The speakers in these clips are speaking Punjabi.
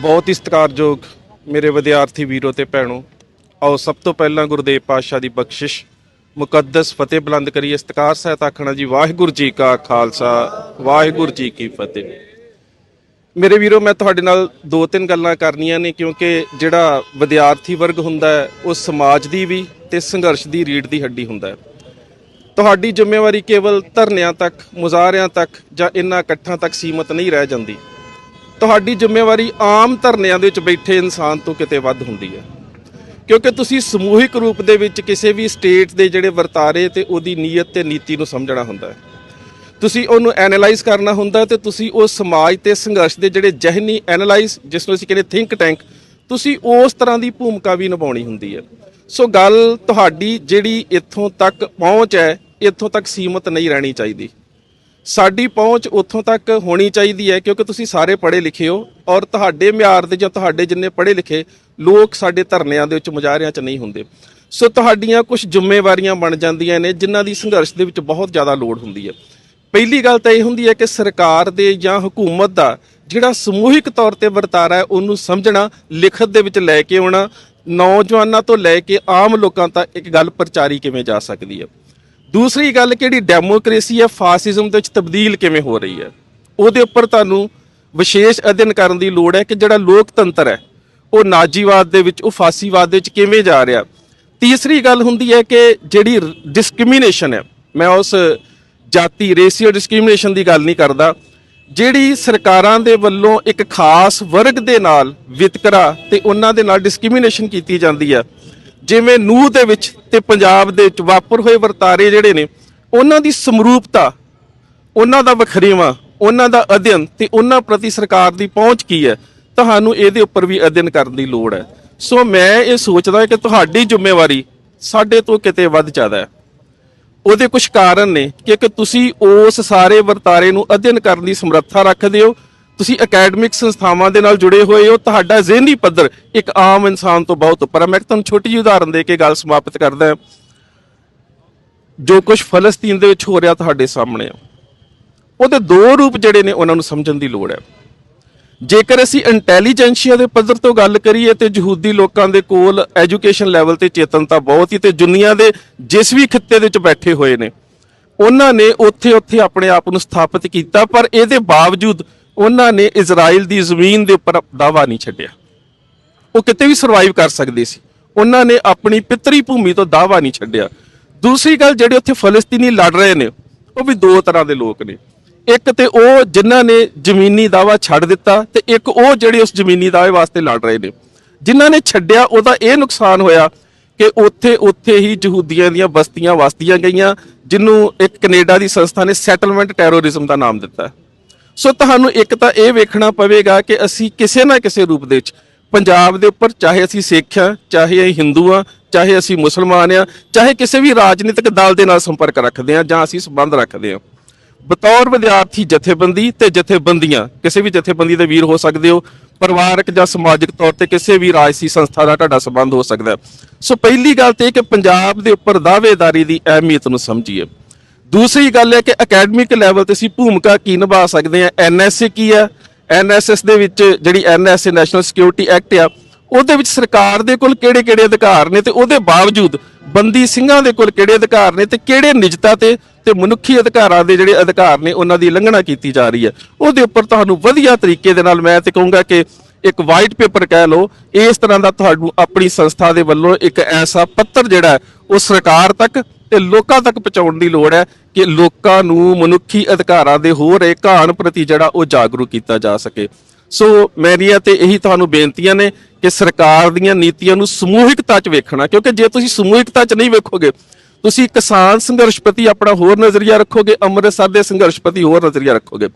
ਬਹੁਤ ਹੀ ਸਤਿਕਾਰਯੋਗ ਮੇਰੇ ਵਿਦਿਆਰਥੀ ਵੀਰੋ ਤੇ ਭੈਣੋ। ਆਓ ਸਭ ਤੋਂ ਪਹਿਲਾਂ ਗੁਰਦੇਵ ਪਾਤਸ਼ਾਹ ਦੀ ਬਖਸ਼ਿਸ਼, ਮੁਕੱਦਸ ਫਤਿਹ ਬੁਲੰਦ ਕਰੀਏ। ਸਤਿਕਾਰ ਸਹਿਤ ਆਖਣਾ ਜੀ, ਵਾਹਿਗੁਰੂ ਜੀ ਕਾ ਖਾਲਸਾ, ਵਾਹਿਗੁਰੂ ਜੀ ਕੀ ਫਤਿਹ। ਮੇਰੇ ਵੀਰੋ, ਮੈਂ ਤੁਹਾਡੇ ਨਾਲ ਦੋ ਤਿੰਨ ਗੱਲਾਂ ਕਰਨੀਆਂ ਨੇ, ਕਿਉਂਕਿ ਜਿਹੜਾ ਵਿਦਿਆਰਥੀ ਵਰਗ ਹੁੰਦਾ ਹੈ, ਉਹ ਸਮਾਜ ਦੀ ਵੀ ਤੇ ਸੰਘਰਸ਼ ਦੀ ਰੀੜ ਦੀ ਹੱਡੀ ਹੁੰਦਾ ਹੈ। ਤੁਹਾਡੀ ਜ਼ਿੰਮੇਵਾਰੀ ਕੇਵਲ ਧਰਨਿਆਂ ਤੱਕ, ਮੁਜ਼ਾਹਰਿਆਂ ਤੱਕ ਜਾਂ ਇਨ੍ਹਾਂ ਇਕੱਠਾਂ ਤੱਕ ਸੀਮਤ ਨਹੀਂ ਰਹਿ ਜਾਂਦੀ। ਤੁਹਾਡੀ ਜ਼ਿੰਮੇਵਾਰੀ ਆਮ ਧਰਨਿਆਂ ਦੇ ਵਿੱਚ ਬੈਠੇ ਇਨਸਾਨ ਤੋਂ ਕਿਤੇ ਵੱਧ ਹੁੰਦੀ ਹੈ। ਕਿਉਂਕਿ ਤੁਸੀਂ ਸਮੂਹਿਕ ਰੂਪ ਦੇ ਵਿੱਚ ਕਿਸੇ ਵੀ ਸਟੇਟ ਦੇ ਜਿਹੜੇ ਵਰਤਾਰੇ ਤੇ ਉਹਦੀ ਨੀਅਤ ਤੇ ਨੀਤੀ ਨੂੰ ਸਮਝਣਾ ਹੁੰਦਾ ਹੈ। ਤੁਸੀਂ ਉਹਨੂੰ ਐਨਾਲਾਈਜ਼ ਕਰਨਾ ਹੁੰਦਾ ਤੇ ਤੁਸੀਂ ਉਹ ਸਮਾਜ ਤੇ ਸੰਘਰਸ਼ ਦੇ ਜਿਹੜੇ ਜਹਨੀ ਐਨਾਲਾਈਜ਼ ਜਿਸ ਨੂੰ ਅਸੀਂ ਕਹਿੰਦੇ ਥਿੰਕ ਟੈਂਕ ਤੁਸੀਂ ਉਸ ਤਰ੍ਹਾਂ ਦੀ ਭੂਮਿਕਾ ਵੀ ਨਿਭਾਉਣੀ ਹੁੰਦੀ ਹੈ। ਸੋ ਗੱਲ ਤੁਹਾਡੀ ਜਿਹੜੀ ਇੱਥੋਂ ਤੱਕ ਪਹੁੰਚ ਹੈ, ਇੱਥੋਂ ਤੱਕ ਸੀਮਤ ਨਹੀਂ ਰਹਿਣੀ ਚਾਹੀਦੀ। ਸਾਡੀ ਪਹੁੰਚ ਉੱਥੋਂ ਤੱਕ ਹੋਣੀ ਚਾਹੀਦੀ ਹੈ, ਕਿਉਂਕਿ ਤੁਸੀਂ ਸਾਰੇ ਪੜ੍ਹੇ ਲਿਖੇ ਹੋ ਔਰ ਤੁਹਾਡੇ ਮਿਆਰ ਦੇ ਜਾਂ ਤੁਹਾਡੇ ਜਿੰਨੇ ਪੜ੍ਹੇ ਲਿਖੇ ਲੋਕ ਸਾਡੇ ਧਰਨਿਆਂ ਦੇ ਵਿੱਚ ਮੁਜ਼ਾਹਰਿਆਂ 'ਚ ਨਹੀਂ ਹੁੰਦੇ। ਸੋ ਤੁਹਾਡੀਆਂ ਕੁਝ ਜ਼ਿੰਮੇਵਾਰੀਆਂ ਬਣ ਜਾਂਦੀਆਂ ਨੇ, ਜਿਨ੍ਹਾਂ ਦੀ ਸੰਘਰਸ਼ ਦੇ ਵਿੱਚ ਬਹੁਤ ਜ਼ਿਆਦਾ ਲੋੜ ਹੁੰਦੀ ਹੈ। ਪਹਿਲੀ ਗੱਲ ਤਾਂ ਇਹ ਹੁੰਦੀ ਹੈ ਕਿ ਸਰਕਾਰ ਦੇ ਜਾਂ ਹਕੂਮਤ ਦਾ ਜਿਹੜਾ ਸਮੂਹਿਕ ਤੌਰ ਤੇ ਵਰਤਾਰਾ ਹੈ, ਉਹਨੂੰ ਸਮਝਣਾ, ਲਿਖਤ ਦੇ ਵਿੱਚ ਲੈ ਕੇ ਆਉਣਾ, ਨੌਜਵਾਨਾਂ ਤੋਂ ਲੈ ਕੇ ਆਮ ਲੋਕਾਂ ਤੱਕ ਇੱਕ ਗੱਲ ਪ੍ਰਚਾਰੀ ਕਿਵੇਂ ਜਾ ਸਕਦੀ ਹੈ? ਦੂਸਰੀ ਗੱਲ ਕਿਹੜੀ? ਡੈਮੋਕ੍ਰੇਸੀ ਹੈ ਫਾਸਿਜ਼ਮ ਦੇ ਵਿੱਚ ਤਬਦੀਲ ਕਿਵੇਂ ਹੋ ਰਹੀ ਹੈ? ਉਹਦੇ ਉੱਪਰ ਤੁਹਾਨੂੰ ਵਿਸ਼ੇਸ਼ ਅਧਿਐਨ ਕਰਨ ਦੀ ਲੋੜ ਹੈ ਕਿ ਜਿਹੜਾ ਲੋਕਤੰਤਰ ਹੈ, ਉਹ ਨਾਜੀਵਾਦ ਦੇ ਵਿੱਚ, ਉਹ ਫਾਸੀਵਾਦ ਦੇ ਵਿੱਚ ਕਿਵੇਂ ਜਾ ਰਿਹਾ? ਤੀਸਰੀ ਗੱਲ ਹੁੰਦੀ ਹੈ ਕਿ ਜਿਹੜੀ ਡਿਸਕ੍ਰਿਮੀਨੇਸ਼ਨ ਹੈ, ਮੈਂ ਉਸ ਜਾਤੀ ਰੇਸ਼ੀਅਲ ਡਿਸਕ੍ਰਿਮੀਨੇਸ਼ਨ ਦੀ ਗੱਲ ਨਹੀਂ ਕਰਦਾ, ਜਿਹੜੀ ਸਰਕਾਰਾਂ ਦੇ ਵੱਲੋਂ ਇੱਕ ਖਾਸ ਵਰਗ ਦੇ ਨਾਲ ਵਿਤਕਰਾ ਤੇ ਉਹਨਾਂ ਦੇ ਨਾਲ ਡਿਸਕ੍ਰਿਮੀਨੇਸ਼ਨ ਕੀਤੀ ਜਾਂਦੀ ਹੈ ਜਿਵੇਂ ਨੂਹ ਦੇ ਵਿੱਚ ਤੇ ਪੰਜਾਬ ਦੇ ਵਿੱਚ ਵਾਪਰ ਹੋਏ ਵਰਤਾਰੇ ਜਿਹੜੇ ਨੇ, ਉਹਨਾਂ ਦੀ ਸਮਰੂਪਤਾ, ਉਹਨਾਂ ਦਾ ਵਖਰੇਵਾਂ, ਉਹਨਾਂ ਦਾ ਅਧਿਐਨ ਤੇ ਉਹਨਾਂ ਪ੍ਰਤੀ ਸਰਕਾਰ ਦੀ ਪਹੁੰਚ ਕੀ ਹੈ, ਤੁਹਾਨੂੰ ਇਹਦੇ ਉੱਪਰ ਵੀ ਅਧਿਐਨ ਕਰਨ ਦੀ ਲੋੜ ਹੈ। ਸੋ ਮੈਂ ਇਹ ਸੋਚਦਾ ਕਿ ਤੁਹਾਡੀ ਜ਼ਿੰਮੇਵਾਰੀ ਸਾਡੇ ਤੋਂ ਕਿਤੇ ਵੱਧ ਜ਼ਿਆਦਾ ਹੈ। ਉਹਦੇ ਕੁਝ ਕਾਰਨ ਨੇ ਕਿ ਤੁਸੀਂ ਉਸ ਸਾਰੇ ਵਰਤਾਰੇ ਨੂੰ ਅਧਿਐਨ ਕਰਨ ਦੀ ਸਮਰੱਥਾ ਰੱਖਦੇ ਹੋ ਤੁਸੀਂ ਅਕੈਡਮਿਕ ਸੰਸਥਾਵਾਂ ਦੇ ਨਾਲ ਜੁੜੇ ਹੋਏ ਹੋ, ਤੁਹਾਡਾ ਜ਼ਿਹਨੀ ਪੱਧਰ ਇੱਕ ਆਮ ਇਨਸਾਨ ਤੋਂ ਬਹੁਤ ਉੱਪਰ ਹੈ। ਮੈਂ ਤੁਹਾਨੂੰ ਛੋਟੀ ਜਿਹੀ ਉਦਾਹਰਨ ਦੇ ਕੇ ਗੱਲ ਸਮਾਪਤ ਕਰਦਾ ਜੋ ਕੁਝ ਫਲਸਤੀਨ ਦੇ ਵਿੱਚ ਹੋ ਰਿਹਾ ਤੁਹਾਡੇ ਸਾਹਮਣੇ ਆ, ਉਹਦੇ ਦੋ ਰੂਪ ਜਿਹੜੇ ਨੇ ਉਹਨਾਂ ਨੂੰ ਸਮਝਣ ਦੀ ਲੋੜ ਹੈ। ਜੇਕਰ ਅਸੀਂ ਇੰਟੈਲੀਜੈਂਸ਼ੀਆ ਦੇ ਪੱਧਰ ਤੋਂ ਗੱਲ ਕਰੀਏ ਤੇ ਯਹੂਦੀ ਲੋਕਾਂ ਦੇ ਕੋਲ ਐਜੂਕੇਸ਼ਨ ਲੈਵਲ ਤੇ ਚੇਤਨਤਾ ਬਹੁਤ ਹੀ ਤੇ ਦੁਨੀਆ ਦੇ ਜਿਸ ਵੀ ਖਿੱਤੇ ਦੇ ਵਿੱਚ ਬੈਠੇ ਹੋਏ ਨੇ, ਉਹਨਾਂ ਨੇ ਉੱਥੇ ਉੱਥੇ ਆਪਣੇ ਆਪ ਨੂੰ ਸਥਾਪਿਤ ਕੀਤਾ, ਪਰ ਇਹਦੇ ਬਾਵਜੂਦ ਉਹਨਾਂ ਨੇ ਇਜ਼ਰਾਈਲ ਦੀ ਜ਼ਮੀਨ ਦੇ ਉੱਪਰ ਦਾਵਾ ਨਹੀਂ ਛੱਡਿਆ। ਉਹ ਕਿਤੇ ਵੀ ਸਰਵਾਈਵ ਕਰ ਸਕਦੇ ਸੀ। ਉਹਨਾਂ ਨੇ ਆਪਣੀ ਪਿਤਰੀ ਭੂਮੀ ਤੋਂ ਦਾਵਾ ਨਹੀਂ ਛੱਡਿਆ। ਦੂਸਰੀ ਗੱਲ ਜਿਹੜੇ ਉੱਥੇ ਫਲਸਤੀਨੀ ਲੜ ਰਹੇ ਨੇ, ਉਹ ਵੀ ਦੋ ਤਰ੍ਹਾਂ ਦੇ ਲੋਕ ਨੇ। ਇੱਕ ਤੇ ਉਹ ਜਿਨ੍ਹਾਂ ਨੇ ਜ਼ਮੀਨੀ ਦਾਵਾ ਛੱਡ ਦਿੱਤਾ ਤੇ ਇੱਕ ਉਹ ਜਿਹੜੇ ਉਸ ਜ਼ਮੀਨੀ ਦਾਅਵੇ ਵਾਸਤੇ ਲੜ ਰਹੇ ਨੇ। ਜਿਨ੍ਹਾਂ ਨੇ ਛੱਡਿਆ, ਉਹਦਾ ਇਹ ਨੁਕਸਾਨ ਹੋਇਆ ਕਿ ਉੱਥੇ ਉੱਥੇ ਹੀ ਯਹੂਦੀਆਂ ਦੀਆਂ ਬਸਤੀਆਂ ਵਸਦੀਆਂ ਗਈਆਂ ਜਿਹਨੂੰ ਇੱਕ ਕੈਨੇਡਾ ਦੀ ਸੰਸਥਾ ਨੇ ਸੈਟਲਮੈਂਟ ਟੈਰੋਰਿਜ਼ਮ ਦਾ ਨਾਮ ਦਿੱਤਾ। ਸੋ ਤੁਹਾਨੂੰ ਇੱਕ ਤਾਂ ਇਹ ਵੇਖਣਾ ਪਵੇਗਾ ਕਿ ਅਸੀਂ ਕਿਸੇ ਨਾ ਕਿਸੇ ਰੂਪ ਦੇ ਵਿੱਚ ਪੰਜਾਬ ਦੇ ਉੱਪਰ, ਚਾਹੇ ਅਸੀਂ ਸਿੱਖ ਹਾਂ, ਚਾਹੇ ਅਸੀਂ ਹਿੰਦੂ ਹਾਂ, ਚਾਹੇ ਅਸੀਂ ਮੁਸਲਮਾਨ ਹਾਂ, ਚਾਹੇ ਕਿਸੇ ਵੀ ਰਾਜਨੀਤਿਕ ਦਲ ਦੇ ਨਾਲ ਸੰਪਰਕ ਰੱਖਦੇ ਹਾਂ ਜਾਂ ਅਸੀਂ ਸੰਬੰਧ ਰੱਖਦੇ ਹਾਂ। ਬਤੌਰ ਵਿਦਿਆਰਥੀ ਜਥੇਬੰਦੀ ਤੇ ਜਥੇਬੰਦੀਆਂ, ਕਿਸੇ ਵੀ ਜਥੇਬੰਦੀ ਦੇ ਵੀਰ ਹੋ ਸਕਦੇ ਹੋ, ਪਰਿਵਾਰਕ ਜਾਂ ਸਮਾਜਿਕ ਤੌਰ ਤੇ ਕਿਸੇ ਵੀ ਰਾਜਸੀ ਸੰਸਥਾ ਦਾ ਤੁਹਾਡਾ ਸੰਬੰਧ ਹੋ ਸਕਦਾ ਸੋ ਪਹਿਲੀ ਗੱਲ ਤੇ ਇਹ ਕਿ ਪੰਜਾਬ ਦੇ ਉੱਪਰ ਦਾਅਵੇਦਾਰੀ ਦੀ ਅਹਿਮੀਅਤ ਨੂੰ ਸਮਝੀਏ। ਦੂਸਰੀ ਗੱਲ ਹੈ ਕਿ ਅਕੈਡਮਿਕ ਲੈਵਲ ਤੇ ਅਸੀਂ ਭੂਮਿਕਾ ਕੀ ਨਿਭਾ ਸਕਦੇ ਹਾਂ? ਐਨਐਸਏ ਕੀ ਹੈ ਐਨਐਸਐਸ ਦੇ ਵਿੱਚ ਜਿਹੜੀ ਐਨਐਸਏ ਨੈਸ਼ਨਲ ਸਿਕਿਉਰਿਟੀ ਐਕਟ ਆ, ਉਹਦੇ ਵਿੱਚ ਸਰਕਾਰ ਦੇ ਕੋਲ ਕਿਹੜੇ-ਕਿਹੜੇ ਅਧਿਕਾਰ ਨੇ ਤੇ ਉਹਦੇ ਬਾਵਜੂਦ ਬੰਦੀ ਸਿੰਘਾਂ ਦੇ ਕੋਲ ਕਿਹੜੇ ਅਧਿਕਾਰ ਨੇ ਤੇ ਕਿਹੜੇ ਨਿਜਤਾ ਤੇ ਤੇ ਮਨੁੱਖੀ ਅਧਿਕਾਰਾਂ ਦੇ ਜਿਹੜੇ ਅਧਿਕਾਰ ਨੇ ਉਹਨਾਂ ਦੀ ਉਲੰਘਣਾ ਕੀਤੀ ਜਾ ਰਹੀ ਹੈ? ਉਹਦੇ ਉੱਪਰ ਤੁਹਾਨੂੰ ਵਧੀਆ ਤਰੀਕੇ ਦੇ ਨਾਲ ਮੈਂ ਤੇ ਕਹੂੰਗਾ ਕਿ ਇੱਕ ਵਾਈਟ ਪੇਪਰ ਕਹਿ ਲਓ, ਇਸ ਤਰ੍ਹਾਂ ਦਾ ਤੁਹਾਨੂੰ ਆਪਣੀ ਸੰਸਥਾ ਦੇ ਵੱਲੋਂ ਇੱਕ ਐਸਾ ਪੱਤਰ ਜਿਹੜਾ ਉਹ ਸਰਕਾਰ ਤੱਕ ਤੇ ਲੋਕਾਂ ਤੱਕ ਪਹੁੰਚਾਉਣ ਦੀ ਲੋੜ ਹੈ। ਕਿ ਲੋਕਾਂ ਨੂੰ ਮਨੁੱਖੀ ਅਧਿਕਾਰਾਂ ਦੇ ਹੋ ਰਹੇ ਘਾਣ ਪ੍ਰਤੀ ਜਿਹੜਾ ਉਹ ਜਾਗਰੂਕ ਕੀਤਾ ਜਾ ਸਕੇ। ਸੋ ਮੇਰੀਆਂ ਤੇ ਇਹੀ ਤੁਹਾਨੂੰ ਬੇਨਤੀਆਂ ਨੇ ਕਿ ਸਰਕਾਰ ਦੀਆਂ ਨੀਤੀਆਂ ਨੂੰ ਸਮੂਹਿਕਤਾ 'ਚ ਵੇਖਣਾ, ਕਿਉਂਕਿ ਜੇ ਤੁਸੀਂ ਸਮੂਹਿਕਤਾ 'ਚ ਨਹੀਂ ਵੇਖੋਗੇ, ਤੁਸੀਂ ਕਿਸਾਨ ਸੰਘਰਸ਼ ਪ੍ਰਤੀ ਆਪਣਾ ਹੋਰ ਨਜ਼ਰੀਆ ਰੱਖੋਗੇ, ਅੰਮ੍ਰਿਤਸਰ ਦੇ ਸੰਘਰਸ਼ ਪ੍ਰਤੀ ਹੋਰ ਨਜ਼ਰੀਆ ਰੱਖੋਗੇ।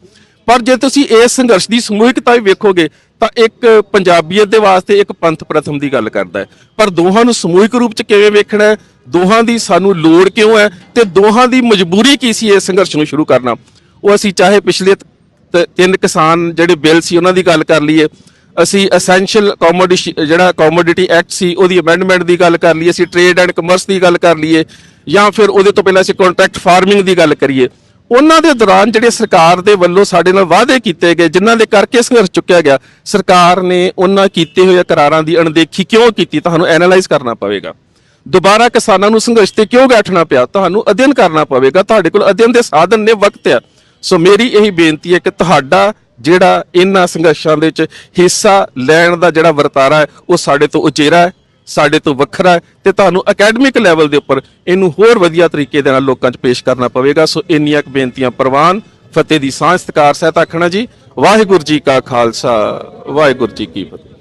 ਪਰ ਜੇ ਤੁਸੀਂ ਇਸ ਸੰਘਰਸ਼ ਦੀ ਸਮੂਹਿਕਤਾ ਵੀ ਵੇਖੋਗੇ, ਤਾਂ ਇੱਕ ਪੰਜਾਬੀਅਤ ਦੇ ਵਾਸਤੇ ਇੱਕ ਪੰਥ ਪ੍ਰਥਮ ਦੀ ਗੱਲ ਕਰਦਾ ਹੈ। ਪਰ ਦੋਹਾਂ ਨੂੰ ਸਮੂਹਿਕ ਰੂਪ 'ਚ ਕਿਵੇਂ ਵੇਖਣਾ ਹੈ? ਦੋਹਾਂ ਦੀ ਸਾਨੂੰ ਲੋੜ ਕਿਉਂ ਹੈ? ਤੇ ਦੋਹਾਂ ਦੀ ਮਜਬੂਰੀ ਕੀ ਸੀ ਇਸ ਸੰਘਰਸ਼ ਨੂੰ ਸ਼ੁਰੂ ਕਰਨਾ? ਉਹ ਅਸੀਂ ਚਾਹੇ ਪਿਛਲੇ ਤ- ਤਿੰਨ ਕਿਸਾਨ ਜਿਹੜੇ ਬਿੱਲ ਸੀ ਉਹਨਾਂ ਦੀ ਗੱਲ ਕਰ ਲਈਏ। ਅਸੀਂ ਐਸੈਂਸ਼ੀਅਲ ਕਮੋਡਿਟੀ ਜਿਹੜਾ ਕਮੋਡਿਟੀ ਐਕਟ ਸੀ, ਉਹਦੀ ਅਮੈਂਡਮੈਂਟ ਦੀ ਗੱਲ ਕਰ ਲਈਏ। ਅਸੀਂ ਟ੍ਰੇਡ ਐਂਡ ਕਮਰਸ ਦੀ ਗੱਲ ਕਰ ਲਈਏ। ਜਾਂ ਫਿਰ ਉਹਦੇ ਤੋਂ ਪਹਿਲਾਂ ਅਸੀਂ ਕੰਟਰੈਕਟ ਫਾਰਮਿੰਗ ਦੀ ਗੱਲ ਕਰੀਏ। ਉਹਨਾਂ ਦੇ ਦੌਰਾਨ ਜਿਹੜੇ ਸਰਕਾਰ ਦੇ ਵੱਲੋਂ ਸਾਡੇ ਨਾਲ ਵਾਅਦੇ ਕੀਤੇ ਗਏ, ਜਿਨ੍ਹਾਂ ਦੇ ਕਰਕੇ ਸੰਘਰਸ਼ ਚੁੱਕਿਆ ਗਿਆ, ਸਰਕਾਰ ਨੇ ਉਹਨਾਂ ਕੀਤੇ ਹੋਏ ਕਰਾਰਾਂ ਦੀ ਅਣਦੇਖੀ ਕਿਉਂ ਕੀਤੀ, ਤੁਹਾਨੂੰ ਐਨਾਲਾਈਜ਼ ਕਰਨਾ ਪਵੇਗਾ। ਦੁਬਾਰਾ ਕਿਸਾਨਾਂ ਨੂੰ ਸੰਘਰਸ਼ ਤੇ ਕਿਉਂ ਬੈਠਣਾ ਪਿਆ? ਤੁਹਾਨੂੰ ਅਧਿਐਨ ਕਰਨਾ ਪਵੇਗਾ। ਤੁਹਾਡੇ ਕੋਲ ਅਧਿਐਨ ਦੇ ਸਾਧਨ ਨੇ ਵਕਤ ਆ। ਸੋ ਮੇਰੀ ਇਹੀ ਬੇਨਤੀ ਹੈ ਕਿ ਤੁਹਾਡਾ ਜਿਹੜਾ ਇਹਨਾਂ ਸੰਘਰਸ਼ਾਂ ਦੇ ਵਿੱਚ ਹਿੱਸਾ ਲੈਣ ਦਾ ਜਿਹੜਾ ਵਰਤਾਰਾ ਹੈ, ਉਹ ਸਾਡੇ ਤੋਂ ਉਚੇਰਾ ਹੈ। ਸਾਡੇ ਤੋਂ ਵੱਖਰਾ ਹੈ ਤੇ ਤੁਹਾਨੂੰ ਅਕੈਡਮਿਕ ਲੈਵਲ ਦੇ ਉੱਪਰ ਇਹਨੂੰ ਹੋਰ ਵਧੀਆ ਤਰੀਕੇ ਦੇ ਨਾਲ ਲੋਕਾਂ 'ਚ ਪੇਸ਼ ਕਰਨਾ ਪਵੇਗਾ। ਸੋ ਇੰਨੀਆਂ ਕੁ ਬੇਨਤੀਆਂ ਪ੍ਰਵਾਨ। ਫਤਿਹ ਦੀ ਸਾਂਝ ਸਤਿਕਾਰ ਸਹਿਤ ਆਖਣਾ ਜੀ। ਵਾਹਿਗੁਰੂ ਜੀ ਕਾ ਖਾਲਸਾ। ਵਾਹਿਗੁਰੂ ਜੀ ਕੀ ਫਤਿਹ।